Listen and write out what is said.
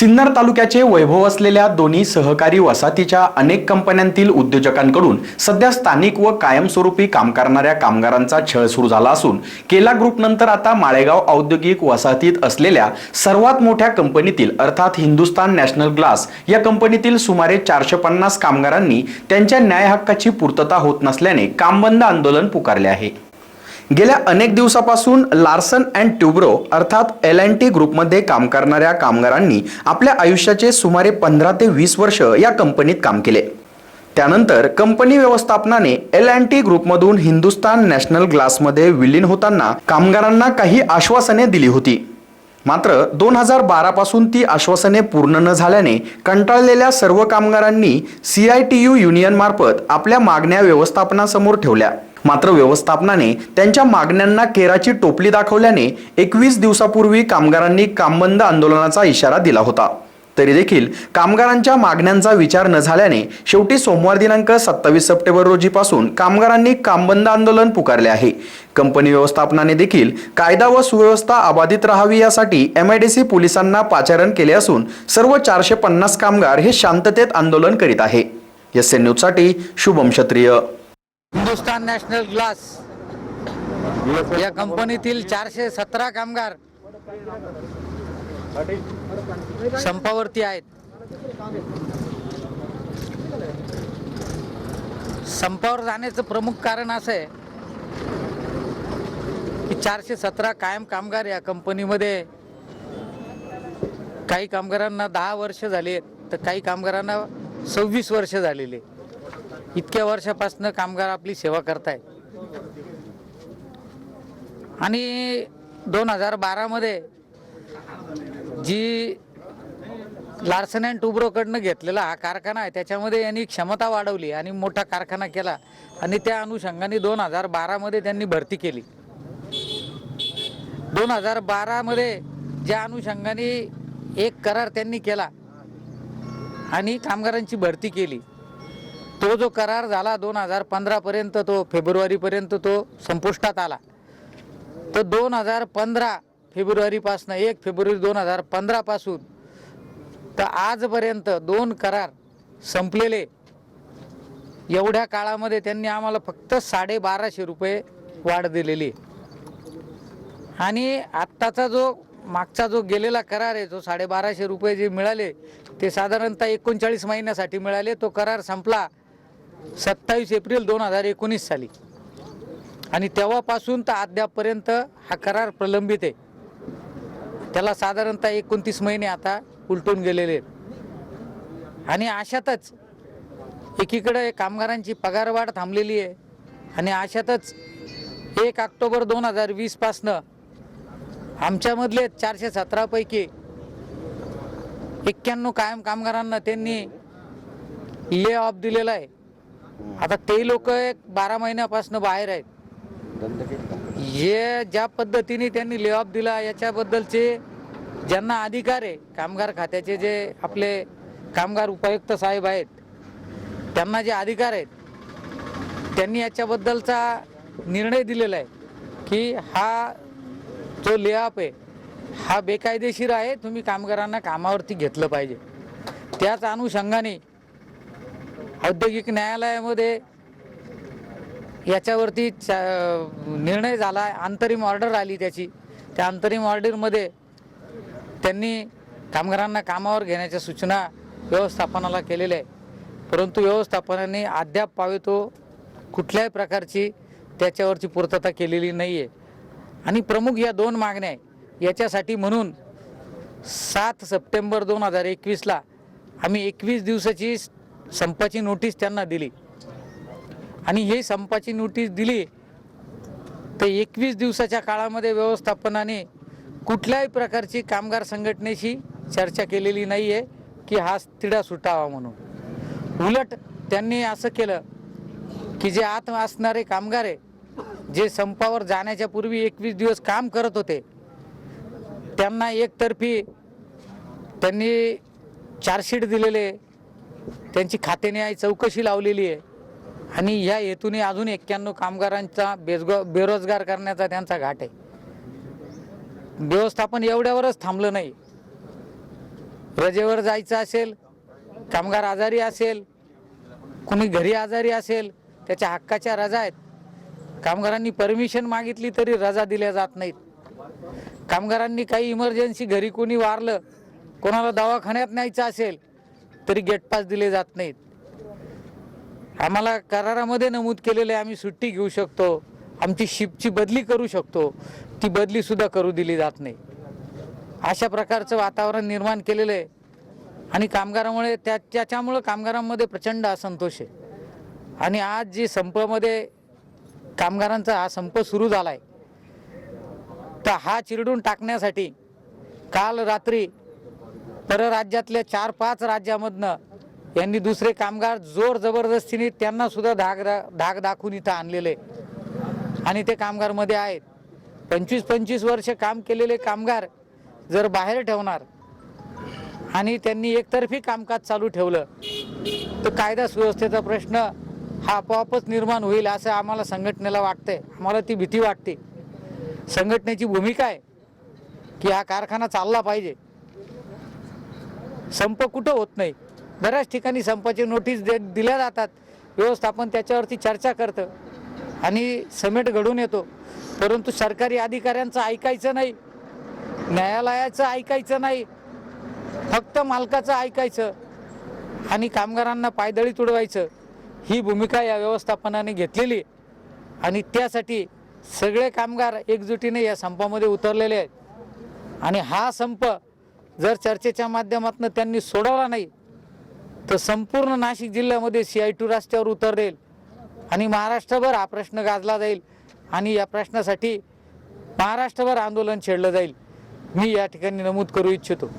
सिन्नर तालुक्याचे वैभव असलेल्या दोन्ही सहकारी वसाहतीच्या अनेक कंपन्यांतील उद्योजकांकडून सध्या स्थानिक व कायमस्वरूपी काम करणाऱ्या कामगारांचा छळ सुरू झाला असून केला ग्रुप नंतर आता माळेगाव औद्योगिक वसाहतीत असलेल्या सर्वात मोठ्या कंपनीतील अर्थात हिंदुस्तान नॅशनल ग्लास या कंपनीतील सुमारे चारशे पन्नास कामगारांनी त्यांच्या न्याय हक्काची पूर्तता होत नसल्याने कामबंद आंदोलन पुकारले आहे. गेल्या अनेक दिवसापासून लार्सन अँड ट्युब्रो अर्थात एल अँड टी ग्रुपमध्ये काम करणाऱ्या कामगारांनी आपल्या आयुष्याचे सुमारे पंधरा ते वीस वर्ष या कंपनीत काम केले. त्यानंतर कंपनी व्यवस्थापनाने एल अँड टी ग्रुपमधून हिंदुस्तान नॅशनल ग्लासमध्ये विलीन होताना कामगारांना काही आश्वासने दिली होती. मात्र दोन हजार बारापासून ती आश्वासने पूर्ण न झाल्याने कंटाळलेल्या सर्व कामगारांनी सी आय टी यू युनियनमार्फत आपल्या मागण्या व्यवस्थापनासमोर ठेवल्या. मात्र व्यवस्थापनाने त्यांच्या मागण्यांना केराची टोपली दाखवल्याने एकवीस दिवसापूर्वी कामगारांनी कामबंद आंदोलनाचा इशारा दिला होता. तरी देखील कामगारांच्या मागण्यांचा विचार न झाल्याने शेवटी सोमवार दिनांक सत्तावीस सप्टेंबर रोजीपासून कामगारांनी कामबंद आंदोलन पुकारले आहे. कंपनी व्यवस्थापनाने देखील कायदा व सुव्यवस्था अबाधित राहावी यासाठी एमआयडीसी पोलिसांना पाचारण केले असून सर्व चारशे पन्नास कामगार हे शांततेत आंदोलन करीत आहे. एस एन न्यूजसाठी शुभम क्षत्रिय. हिंदुस्तान नॅशनल ग्लास या कंपनीतील चारशे सतरा कामगार संपावरती आहेत. संपावर जाण्याचं प्रमुख कारण असं आहे की चारशे सतरा कायम कामगार या कंपनीमध्ये काही कामगारांना दहा वर्ष झाली आहेत तर काही कामगारांना सव्वीस वर्ष झालेले इतक्या वर्षापासनं कामगार आपली सेवा करतायत आणि दोन हजार बारामध्ये जी लार्सन अँड टुब्रोकडनं घेतलेला हा कारखाना आहे त्याच्यामध्ये यांनी क्षमता वाढवली आणि मोठा कारखाना केला आणि त्या अनुषंगाने दोन हजार बारामध्ये त्यांनी भरती केली. दोन हजार बारामध्ये ज्या अनुषंगाने एक करार त्यांनी केला आणि कामगारांची भरती केली. तो जो करार झाला दोन हजार पंधरापर्यंत तो फेब्रुवारीपर्यंत तो संपुष्टात आला. तर दोन हजार पंधरा फेब्रुवारीपासून एक फेब्रुवारी दोन हजार पंधरापासून तर आजपर्यंत दोन करार संपलेले. एवढ्या काळामध्ये त्यांनी आम्हाला फक्त साडेबाराशे रुपये वाढ दिलेली. आहे. आणि आत्ताचा जो मागचा जो गेलेला करार आहे जो साडेबाराशे रुपये जे मिळाले ते साधारणतः एकोणचाळीस महिन्यासाठी मिळाले. तो करार संपला. सत्तावीस एप्रिल दोन हजार एकोणीस साली. आणि तेव्हापासून तर अद्यापपर्यंत हा करार प्रलंबित आहे. त्याला साधारणतः एकोणतीस महिने आता उलटून गेलेले आहेत. आणि अशातच एकीकडे कामगारांची पगारवाढ थांबलेली आहे आणि अशातच एक ऑक्टोबर दोन हजार वीसपासनं आमच्यामधले चारशे सतरापैकी एक्क्याण्णव कायम कामगारांना त्यांनी ले ऑफ दिलेला आहे. आता ते लोक एक बारा महिन्यापासून बाहेर आहेत. हे ज्या पद्धतीने त्यांनी ले ऑफ दिला याच्याबद्दलचे ज्यांना अधिकार आहे कामगार खात्याचे जे आपले कामगार उपायुक्त साहेब आहेत त्यांना जे अधिकार आहेत त्यांनी याच्याबद्दलचा निर्णय दिलेला आहे की हा जो ले ऑफ आहे हा बेकायदेशीर आहे तुम्ही कामगारांना कामावरती घेतलं पाहिजे. त्याच अनुषंगाने औद्योगिक न्यायालयामध्ये याच्यावरती चा- निर्णय झाला अंतरिम ऑर्डर आली त्याची. त्या अंतरिम ऑर्डरमध्ये त्यांनी कामगारांना कामावर घेण्याच्या सूचना व्यवस्थापनाला केलेल्या आहे परंतु व्यवस्थापनाने अद्याप पावे तो कुठल्याही प्रकारची त्याच्यावरची पूर्तता केलेली नाही आहे आणि प्रमुख या दोन मागण्या आहे याच्यासाठी म्हणून सात सप्टेंबर दोन हजार एकवीसला आम्ही एकवीस दिवसाची संपाची नोटीस त्यांना दिली. आणि हे संपाची नोटीस दिली तर एकवीस दिवसाच्या काळामध्ये व्यवस्थापनाने कुठल्याही प्रकारची कामगार संघटनेशी चर्चा केलेली नाही आहे की हा तिढा सुटावा म्हणून. उलट त्यांनी असं केलं की जे आत असणारे कामगार आहे जे संपावर जाण्याच्या पूर्वी एकवीस दिवस काम करत होते त्यांना एकतर्फी त्यांनी चार्जशीट दिलेले त्यांची खातेन्याय चौकशी लावलेली आहे. आणि ह्या हेतूने अजून एक्क्याण्णव कामगारांचा बेजगो बेरोजगार करण्याचा त्यांचा घाट आहे. व्यवस्थापन एवढ्यावरच थांबलं नाही. रजेवर जायचं असेल कामगार आजारी असेल कुणी घरी आजारी असेल त्याच्या हक्काच्या रजा आहेत. कामगारांनी परमिशन मागितली तरी रजा दिल्या जात नाहीत. कामगारांनी काही इमर्जन्सी घरी कोणी वारलं कोणाला दवाखान्यात न्यायचं असेल तरी गेट पास दिले जात नाहीत. आम्हाला करारामध्ये नमूद केलेले आम्ही सुट्टी घेऊ शकतो. आमची शिपची बदली करू शकतो. ती बदलीसुद्धा करू दिली जात नाही. अशा प्रकारचं वातावरण निर्माण केलेलं आहे. आणि कामगारामुळे त्या त्याच्यामुळं कामगारांमध्ये प्रचंड असंतोष आहे. आणि आज जी संपामध्ये कामगारांचा हा संप सुरू झाला आहे तर हा चिरडून टाकण्यासाठी काल रात्री परराज्यातल्या चार पाच राज्यामधनं यांनी दुसरे कामगार जोर जबरदस्तीने त्यांना सुद्धा धाग धाग दाखवून इथं आणलेले. आणि ते कामगारमध्ये आहेत. पंचवीस पंचवीस वर्ष काम केलेले कामगार जर बाहेर ठेवणार आणि त्यांनी एकतर्फी कामकाज चालू ठेवलं तर कायदा सुव्यवस्थेचा प्रश्न हा आपोआपच निर्माण होईल असं आम्हाला संघटनेला वाटतंय. आम्हाला ती भीती वाटते. संघटनेची भूमिका आहे की हा कारखाना चालला पाहिजे. संप कुठं होत नाही. बऱ्याच ठिकाणी संपाची नोटीस दे दिल्या जातात. व्यवस्थापन त्याच्यावरती चर्चा करतं. आणि समेट घडून येतो. परंतु सरकारी अधिकाऱ्यांचं ऐकायचं नाही. न्यायालयाचं ऐकायचं नाही. फक्त मालकाचं ऐकायचं. आणि कामगारांना पायदळी तुडवायचं. ही भूमिका या व्यवस्थापनाने घेतलेली आणि त्यासाठी सगळे कामगार एकजुटीने या संपामध्ये उतरलेले आहेत. आणि हा संप जर चर्चेच्या माध्यमातून त्यांनी सोडवला नाही तर संपूर्ण नाशिक जिल्ह्यामध्ये सी आय टू रस्त्यावर उतरेल आणि महाराष्ट्रभर हा प्रश्न गाजला जाईल आणि या प्रश्नासाठी महाराष्ट्रभर आंदोलन छेडलं जाईल. मी या ठिकाणी नमूद करू इच्छितो.